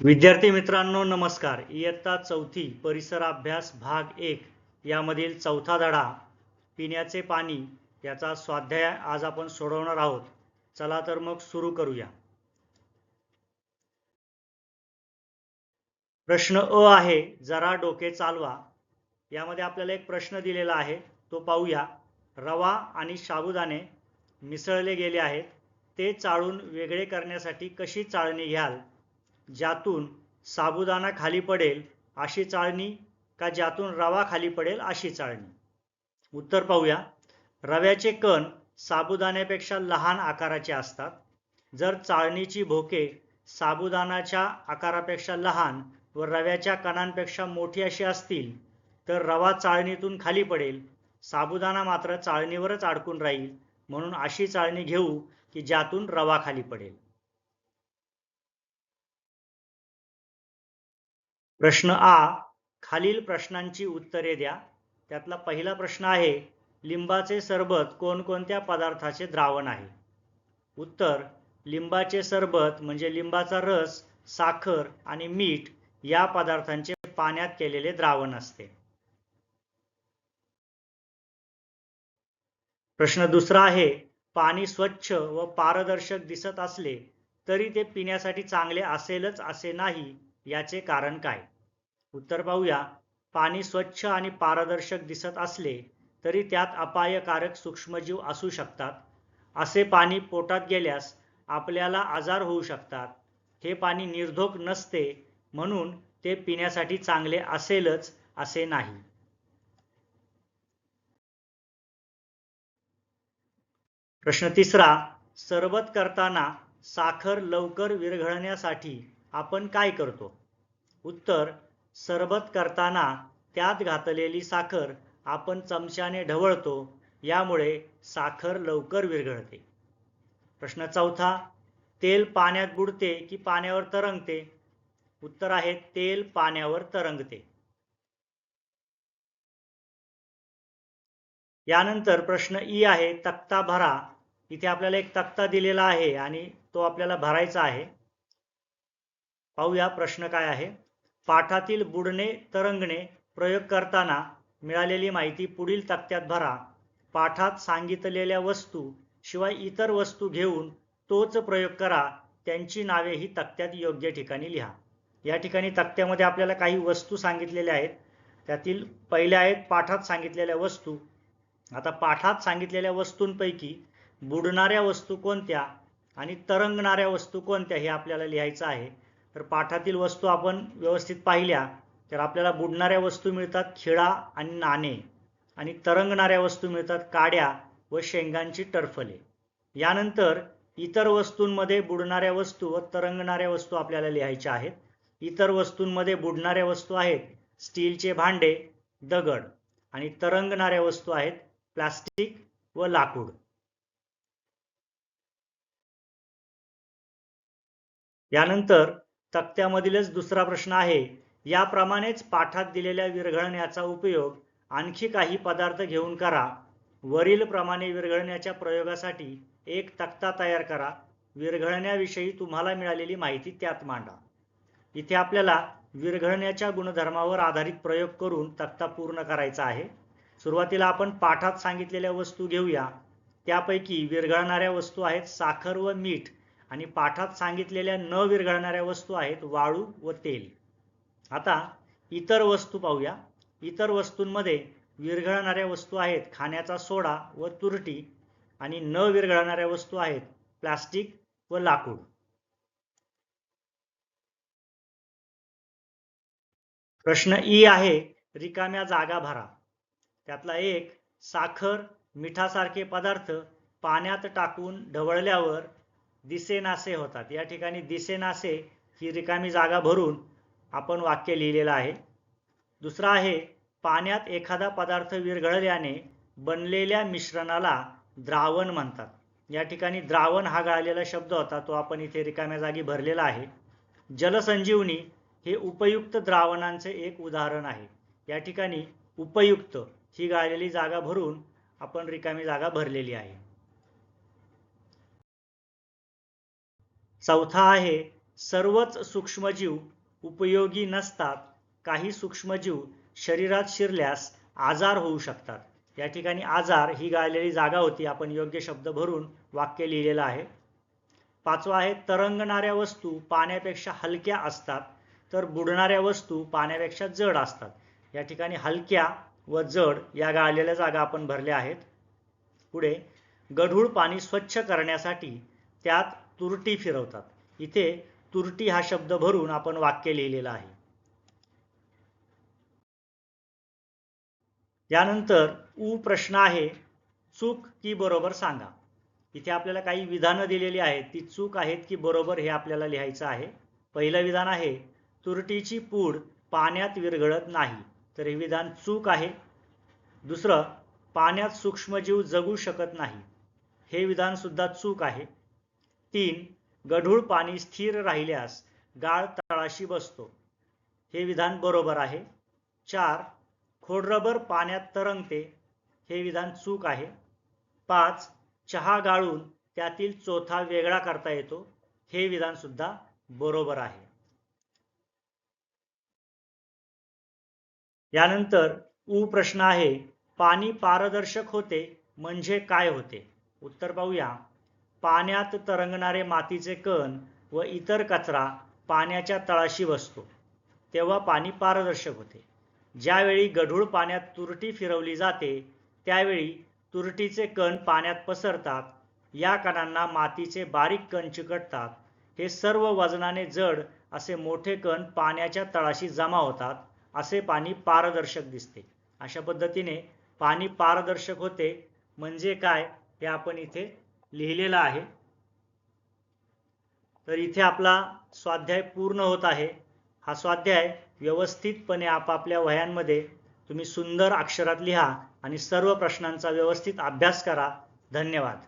विद्यार्थी मित्रांनो नमस्कार. इयत्ता चौथी परिसर अभ्यास भाग एक यामधील चौथा धडा पिण्याचे पाणी याचा स्वाध्याय आज आपण सोडवणार आहोत. चला तर मग सुरू करूया. प्रश्न अ आहे जरा डोके चालवा. यामध्ये आपल्याला एक प्रश्न दिलेला आहे तो पाहूया. रवा आणि साबुदाणे मिसळले गेले आहेत. ते चाळून वेगळे करण्यासाठी कशी चाळणी घ्याल? ज्यातून साबुदाणा खाली पडेल अशी चाळणी का ज्यातून रवा खाली पडेल अशी चाळणी? उत्तर पाहूया. रव्याचे कण साबुदाण्यापेक्षा लहान आकाराचे असतात. जर चाळणीची भोके साबुदानाच्या आकारापेक्षा लहान व रव्याच्या कणांपेक्षा मोठी अशी असतील तर रवा चाळणीतून खाली पडेल. साबुदाणा मात्र चाळणीवरच अडकून राहील म्हणून अशी चाळणी घेऊ की ज्यातून रवा खाली पडेल. प्रश्न आ खालील प्रश्नांची उत्तरे द्या. त्यातला पहिला प्रश्न आहे लिंबाचे सरबत कोणकोणत्या पदार्थाचे द्रावण आहे? उत्तर लिंबाचे सरबत म्हणजे लिंबाचा रस साखर आणि मीठ या पदार्थांचे पाण्यात केलेले द्रावण असते. प्रश्न दुसरा आहे पाणी स्वच्छ व पारदर्शक दिसत असले तरी ते पिण्यासाठी चांगले असेलच असे नाही याचे कारण काय? उत्तर पाहूया. पाणी स्वच्छ आणि पारदर्शक दिसत असले तरी त्यात अपायकारक सूक्ष्मजीव असू शकतात. असे पाणी पोटात गेल्यास आपल्याला आजार होऊ शकतात. हे पाणी निर्धोक नसते म्हणून ते पिण्यासाठी चांगले असेलच असे नाही. प्रश्न तिसरा सरबत करताना साखर लवकर विरघळण्यासाठी आपण काय करतो? उत्तर सरबत करताना त्यात घातलेली साखर आपण चमच्याने ढवळतो यामुळे साखर लवकर विरघळते. प्रश्न चौथा तेल पाण्यात बुडते की पाण्यावर तरंगते? उत्तर आहे तेल पाण्यावर तरंगते. यानंतर प्रश्न ई आहे तक्ता भरा. इथे आपल्याला एक तक्ता दिलेला आहे आणि तो आपल्याला भरायचा आहे. पाहूया प्रश्न काय आहे. पाठातील बुडणे तरंगणे प्रयोग करताना मिळालेली माहिती पुढील तक्त्यात भरा. पाठात सांगितलेल्या वस्तू शिवाय इतर वस्तू घेऊन तोच प्रयोग करा. त्यांची नावे ही तक्त्यात योग्य ठिकाणी लिहा. या ठिकाणी तक्त्यामध्ये आपल्याला काही वस्तू सांगितलेल्या आहेत. त्यातील पहिल्या आहेत पाठात सांगितलेल्या वस्तू. आता पाठात सांगितलेल्या वस्तूंपैकी बुडणाऱ्या वस्तू कोणत्या आणि तरंगणाऱ्या वस्तू कोणत्या हे आपल्याला लिहायचं आहे. तर पाठातील वस्तू आपण व्यवस्थित पाहिल्या तर आपल्याला बुडणाऱ्या वस्तू मिळतात खिळा आणि नाणे. आणि तरंगणाऱ्या वस्तू मिळतात काड्या व शेंगांची टरफले. यानंतर इतर वस्तूंमध्ये बुडणाऱ्या वस्तू व तरंगणाऱ्या वस्तू आपल्याला लिहायच्या आहेत. इतर वस्तूंमध्ये बुडणाऱ्या वस्तू आहेत स्टीलचे भांडे दगड. आणि तरंगणाऱ्या वस्तू आहेत प्लास्टिक व लाकूड. यानंतर तक्त्यामधीलच दुसरा प्रश्न आहे. याप्रमाणेच पाठात दिलेल्या विरघळण्याचा उपयोग आणखी काही पदार्थ घेऊन करा. वरील प्रमाणे विरघळण्याच्या प्रयोगासाठी एक तक्ता तयार करा. विरघळण्याविषयी तुम्हाला मिळालेली माहिती त्यात मांडा. इथे आपल्याला विरघळण्याच्या गुणधर्मावर आधारित प्रयोग करून तक्ता पूर्ण करायचा आहे. सुरुवातीला आपण पाठात सांगितलेल्या वस्तू घेऊया. त्यापैकी विरघळणाऱ्या वस्तू आहेत साखर व मीठ. आणि पाठात सांगितलेल्या न विरघळणाऱ्या वस्तू आहेत वाळू व तेल. आता इतर वस्तू पाहूया. इतर वस्तूंमध्ये विरघळणाऱ्या वस्तू आहेत खाण्याचा सोडा व तुरटी आणि न विरघळणाऱ्या वस्तू आहेत प्लास्टिक व लाकूड. प्रश्न ई आहे रिकाम्या जागा भरा. त्यातला एक साखर मिठासारखे पदार्थ पाण्यात टाकून ढवळल्यावर दिसेनासे होतात. या ठिकाणी दिसेनासे ही रिकामी जागा भरून आपण वाक्य लिहिलेलं आहे. दुसरा आहे पाण्यात एखादा पदार्थ विरघळल्याने बनलेल्या मिश्रणाला द्रावण म्हणतात. या ठिकाणी द्रावण हा गाळलेला शब्द होता तो आपण इथे रिकाम्या जागी भरलेला आहे. जलसंजीवनी हे उपयुक्त द्रावणांचे एक उदाहरण आहे. या ठिकाणी उपयुक्त ही गाळलेली जागा भरून आपण रिकामी जागा भरलेली आहे. चौथा आहे सर्वच सूक्ष्मजीव उपयोगी नसतात काही सूक्ष्मजीव शरीरात शिरल्यास आजार होऊ शकतात. या ठिकाणी आजार ही गाळलेली जागा होती आपण योग्य शब्द भरून वाक्य लिहिलेलं आहे. पाचवा आहे तरंगणाऱ्या वस्तू पाण्यापेक्षा हलक्या असतात तर बुडणाऱ्या वस्तू पाण्यापेक्षा जड असतात. या ठिकाणी हलक्या व जड या गाळलेल्या जागा आपण भरल्या आहेत. पुढे गढूळ पाणी स्वच्छ करण्यासाठी त्यात तुरटी फिरवतात. इथे तुरटी हा शब्द भरून आपण वाक्य लिहिलेलं आहे. यानंतर उ प्रश्न आहे चूक की बरोबर सांगा. इथे आपल्याला काही विधानं दिलेली आहेत ती चूक आहेत की बरोबर हे आपल्याला लिहायचं आहे. पहिलं विधान आहे तुरटीची पूड पाण्यात विरघळत नाही तर हे विधान चूक आहे. दुसरं पाण्यात सूक्ष्मजीव जगू शकत नाही हे विधान सुद्धा चूक आहे. तीन गढूळ पाणी स्थिर राहिल्यास गाळ तळाशी बसतो. हे विधान बरोबर आहे. चार खोडरबर पाण्यात तरंगते. हे विधान चूक आहे. पाच चहा गाळून त्यातील चोथा वेगळा करता येतो. हे विधान सुद्धा बरोबर आहे. यानंतर उ प्रश्न आहे पाणी पारदर्शक होते म्हणजे काय होते? उत्तर पाहूया. पाण्यात तरंगणारे मातीचे कण व इतर कचरा पाण्याच्या तळाशी बसतो. तेव्हा पाणी पारदर्शक होते. ज्यावेळी गढूळ पाण्यात तुरटी फिरवली जाते त्यावेळी तुरटीचे कण पाण्यात पसरतात. या कणांना मातीचे बारीक कण चिकटतात. हे सर्व वजनाने जड असे मोठे कण पाण्याच्या तळाशी जमा होतात असे पाणी पारदर्शक दिसते. अशा पद्धतीने पाणी पारदर्शक होते म्हणजे काय हे आपण इथे लिहिलेला आहे. तर इथे आपला स्वाध्याय पूर्ण होत आहे. हा स्वाध्याय व्यवस्थितपणे आपापल्या वह्यांमध्ये तुम्ही सुंदर अक्षरात लिहा आणि सर्व प्रश्नांचा व्यवस्थित अभ्यास करा. धन्यवाद.